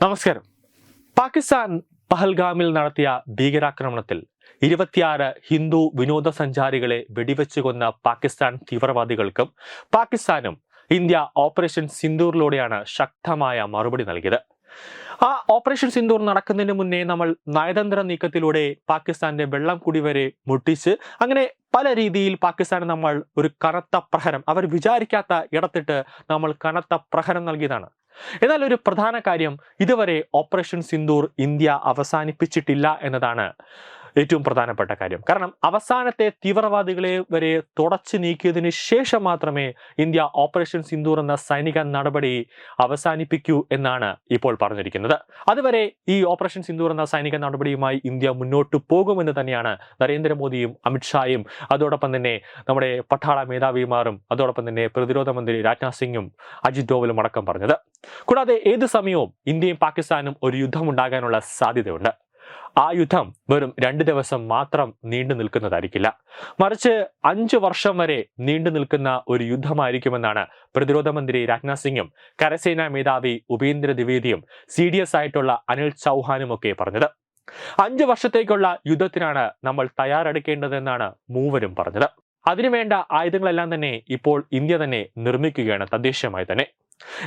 നമസ്കാരം. പാകിസ്ഥാൻ പഹൽഗാമിൽ നടത്തിയ ഭീകരാക്രമണത്തിൽ ഇരുപത്തിയാറ് ഹിന്ദു വിനോദസഞ്ചാരികളെ വെടിവെച്ചു കൊന്ന പാകിസ്ഥാൻ തീവ്രവാദികൾക്കും പാകിസ്ഥാനും ഇന്ത്യ ഓപ്പറേഷൻ സിന്ദൂറിലൂടെയാണ് ശക്തമായ മറുപടി നൽകിയത്. ആ ഓപ്പറേഷൻ സിന്ദൂർ നടക്കുന്നതിന് മുന്നേ നമ്മൾ നയതന്ത്ര നീക്കത്തിലൂടെ പാകിസ്ഥാന്റെ വെള്ളം കുടി വരെ മുട്ടിച്ച് അങ്ങനെ പല രീതിയിൽ പാകിസ്ഥാന് നമ്മൾ ഒരു കനത്ത പ്രഹരം അവർ വിചാരിക്കാത്ത ഇടത്തിട്ട് നമ്മൾ കനത്ത പ്രഹരം നൽകിയതാണ്. എന്നാൽ ഒരു പ്രധാന കാര്യം ഇതുവരെ ഓപ്പറേഷൻ സിന്ദൂർ ഇന്ത്യ അവസാനിപ്പിച്ചിട്ടില്ല എന്നതാണ് ഏറ്റവും പ്രധാനപ്പെട്ട കാര്യം. കാരണം അവസാനത്തെ തീവ്രവാദികളെ വരെ തുടച്ചു നീക്കിയതിന് ശേഷം മാത്രമേ ഇന്ത്യ ഓപ്പറേഷൻ സിന്ദൂർ എന്ന സൈനിക നടപടി അവസാനിപ്പിക്കൂ എന്നാണ് ഇപ്പോൾ പറഞ്ഞിരിക്കുന്നത്. അതുവരെ ഈ ഓപ്പറേഷൻ സിന്ദൂർ എന്ന സൈനിക നടപടിയുമായി ഇന്ത്യ മുന്നോട്ട് പോകുമെന്ന് തന്നെയാണ് നരേന്ദ്രമോദിയും അമിത്ഷായും അതോടൊപ്പം തന്നെ നമ്മുടെ പട്ടാള മേധാവിമാരും അതോടൊപ്പം തന്നെ പ്രതിരോധ മന്ത്രി രാജ്നാഥ് സിംഗും അജിത് ഡോവലും അടക്കം പറഞ്ഞത്. കൂടാതെ ഏത് സമയവും ഇന്ത്യയും പാകിസ്ഥാനും ഒരു യുദ്ധം ഉണ്ടാകാനുള്ള സാധ്യതയുണ്ട്. ആ യുദ്ധം വെറും രണ്ട് ദിവസം മാത്രം നീണ്ടു നിൽക്കുന്നതായിരിക്കില്ല. മറിച്ച് അഞ്ചു വർഷം വരെ നീണ്ടു നിൽക്കുന്ന ഒരു യുദ്ധമായിരിക്കുമെന്നാണ് പ്രതിരോധ മന്ത്രി രാജ്നാഥ് സിംഗും കരസേനാ മേധാവി ഉപേന്ദ്ര ദ്വിവേദിയും സി ഡി എസ് ആയിട്ടുള്ള അനിൽ ചൗഹാനും ഒക്കെ പറഞ്ഞത്. അഞ്ചു വർഷത്തേക്കുള്ള യുദ്ധത്തിനാണ് നമ്മൾ തയ്യാറെടുക്കേണ്ടതെന്നാണ് മൂവരും പറഞ്ഞത്. അതിനുവേണ്ട ആയുധങ്ങളെല്ലാം തന്നെ ഇപ്പോൾ ഇന്ത്യ തന്നെ നിർമ്മിക്കുകയാണ് തദ്ദേശീയമായി തന്നെ.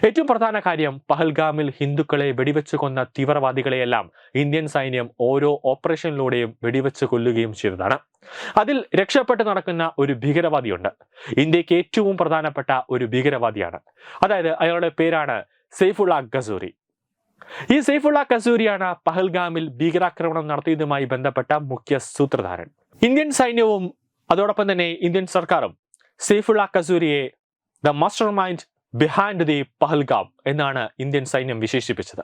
ഏറ്റവും പ്രധാന കാര്യം പഹൽഗാമിൽ ഹിന്ദുക്കളെ വെടിവെച്ച് കൊന്ന തീവ്രവാദികളെയെല്ലാം ഇന്ത്യൻ സൈന്യം ഓരോ ഓപ്പറേഷനിലൂടെയും വെടിവെച്ച് കൊല്ലുകയും ചെയ്തതാണ്. അതിൽ രക്ഷപ്പെട്ട് നടക്കുന്ന ഒരു ഭീകരവാദിയുണ്ട്. ഇന്ത്യയ്ക്ക് ഏറ്റവും പ്രധാനപ്പെട്ട ഒരു ഭീകരവാദിയാണ്. അതായത് അയാളുടെ പേരാണ് സെയ്ഫുള്ള ഗസൂരി. ഈ സെയ്ഫുള്ള കസൂരിയാണ് പഹൽഗാമിൽ ഭീകരാക്രമണം നടത്തിയതുമായി ബന്ധപ്പെട്ട മുഖ്യ സൂത്രധാരൻ. ഇന്ത്യൻ സൈന്യവും അതോടൊപ്പം തന്നെ ഇന്ത്യൻ സർക്കാരും Saifullah കസൂരിയെ the master mind behind the Pahalgam എന്നാണ് ഇന്ത്യൻ സൈന്യം വിശേഷിപ്പിച്ചത്.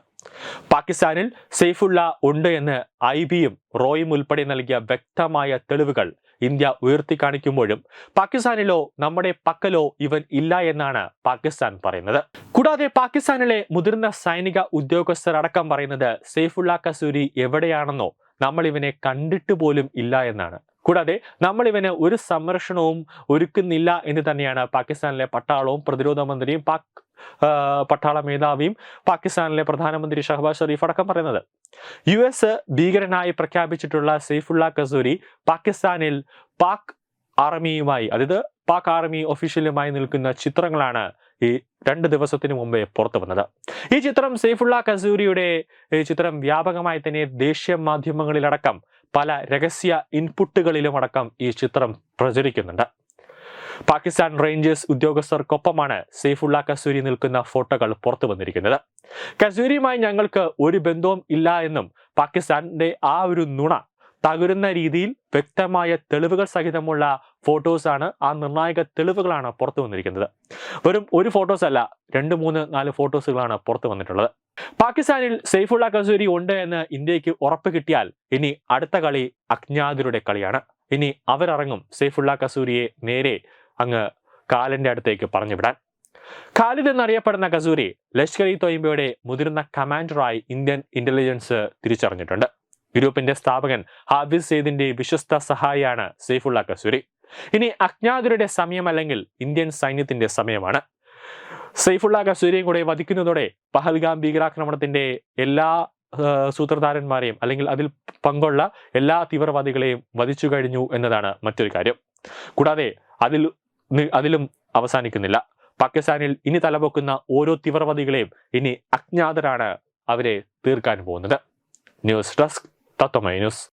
പാകിസ്ഥാനിൽ സെയ്ഫുള്ള ഉണ്ട് എന്ന് ഐ ബിയും റോയും ഉൾപ്പെടെ നൽകിയ വ്യക്തമായ തെളിവുകൾ ഇന്ത്യ ഉയർത്തി കാണിക്കുമ്പോഴും പാകിസ്ഥാനിലോ നമ്മുടെ പക്കലോ ഇവൻ ഇല്ല എന്നാണ് പാകിസ്ഥാൻ പറയുന്നത്. കൂടാതെ പാകിസ്ഥാനിലെ മുതിർന്ന സൈനിക ഉദ്യോഗസ്ഥർ അടക്കം പറയുന്നത് സെയ്ഫുള്ള കസൂരി എവിടെയാണെന്നോ നമ്മൾ ഇവനെ കണ്ടിട്ട് പോലും ഇല്ല എന്നാണ്. കൂടാതെ നമ്മൾ ഇവന് ഒരു സംരക്ഷണവും ഒരുക്കുന്നില്ല എന്ന് തന്നെയാണ് പാകിസ്ഥാനിലെ പട്ടാളവും പ്രതിരോധ മന്ത്രിയും പാക് പട്ടാള മേധാവിയും പാകിസ്ഥാനിലെ പ്രധാനമന്ത്രി ഷഹബാസ് ഷെറീഫ് അടക്കം പറയുന്നത്. യു എസ് ഭീകരനായി പ്രഖ്യാപിച്ചിട്ടുള്ള സെയ്ഫുള്ള കസൂരി പാകിസ്ഥാനിൽ പാക് ആർമിയുമായി അതായത് പാക് ആർമി ഒഫീഷ്യലുമായി നിൽക്കുന്ന ചിത്രങ്ങളാണ് ഈ രണ്ട് ദിവസത്തിന് മുമ്പേ പുറത്തു വന്നത്. ഈ ചിത്രം സെയ്ഫുള്ള കസൂരിയുടെ ചിത്രം വ്യാപകമായി തന്നെ ദേശീയ മാധ്യമങ്ങളിലടക്കം പല രഹസ്യ ഇൻപുട്ടുകളിലും അടക്കം ഈ ചിത്രം പ്രചരിക്കുന്നുണ്ട്. പാകിസ്ഥാൻ റേഞ്ചേഴ്സ് ഉദ്യോഗസ്ഥർക്കൊപ്പമാണ് സെയ്ഫുള്ള കസൂരി നിൽക്കുന്ന ഫോട്ടോകൾ പുറത്തു വന്നിരിക്കുന്നത്. കസൂരിയുമായി ഞങ്ങൾക്ക് ഒരു ബന്ധവും ഇല്ല എന്നും പാകിസ്ഥാന്റെ ആ ഒരു നുണ തകരുന്ന രീതിയിൽ വ്യക്തമായ തെളിവുകൾ സഹിതമുള്ള ഫോട്ടോസാണ് ആ നിർണായക തെളിവുകളാണ് പുറത്തു വന്നിരിക്കുന്നത്. വെറും ഒരു ഫോട്ടോസ് അല്ല രണ്ട് മൂന്ന് നാല് ഫോട്ടോസുകളാണ് പുറത്തു വന്നിട്ടുള്ളത്. പാകിസ്ഥാനിൽ സെയ്ഫുള്ള കസൂരി ഉണ്ട് എന്ന് ഇന്ത്യയ്ക്ക് ഉറപ്പ് കിട്ടിയാൽ ഇനി അടുത്ത കളി അജ്ഞാതരുടെ കളിയാണ്. ഇനി അവരിറങ്ങും സെയ്ഫുള്ള കസൂരിയെ നേരെ അങ്ങ് കാലിന്റെ അടുത്തേക്ക് പറഞ്ഞുവിടാൻ. ഖാലിദ് എന്നറിയപ്പെടുന്ന കസൂരി ലഷ്കർ ഇ തൊയ്ബയുടെ മുതിർന്ന കമാൻഡറായി ഇന്ത്യൻ ഇന്റലിജൻസ് തിരിച്ചറിഞ്ഞിട്ടുണ്ട്. ഗ്രൂപ്പിന്റെ സ്ഥാപകൻ ഹാബിസ് സെയ്ദിന്റെ വിശ്വസ്ത സഹായിയാണ് സെയ്ഫുള്ള കസൂരി. ഇനി അജ്ഞാതരുടെ സമയമല്ലെങ്കിൽ ഇന്ത്യൻ സൈന്യത്തിന്റെ സമയമാണ്. സെയ്ഫുള്ള കസൂരിയും കൂടെ വധിക്കുന്നതോടെ പഹൽഗാം ഭീകരാക്രമണത്തിന്റെ എല്ലാ സൂത്രധാരന്മാരെയും അല്ലെങ്കിൽ അതിൽ പങ്കുള്ള എല്ലാ തീവ്രവാദികളെയും വധിച്ചു കഴിഞ്ഞു എന്നതാണ് മറ്റൊരു കാര്യം. കൂടാതെ അതിൽ അതിലും അവസാനിക്കുന്നില്ല. പാകിസ്ഥാനിൽ ഇനി തലപൊക്കുന്ന ഓരോ തീവ്രവാദികളെയും ഇനി അജ്ഞാതരാണ് അവരെ തീർക്കാൻ പോകുന്നത്. News desk Tatwamayi news.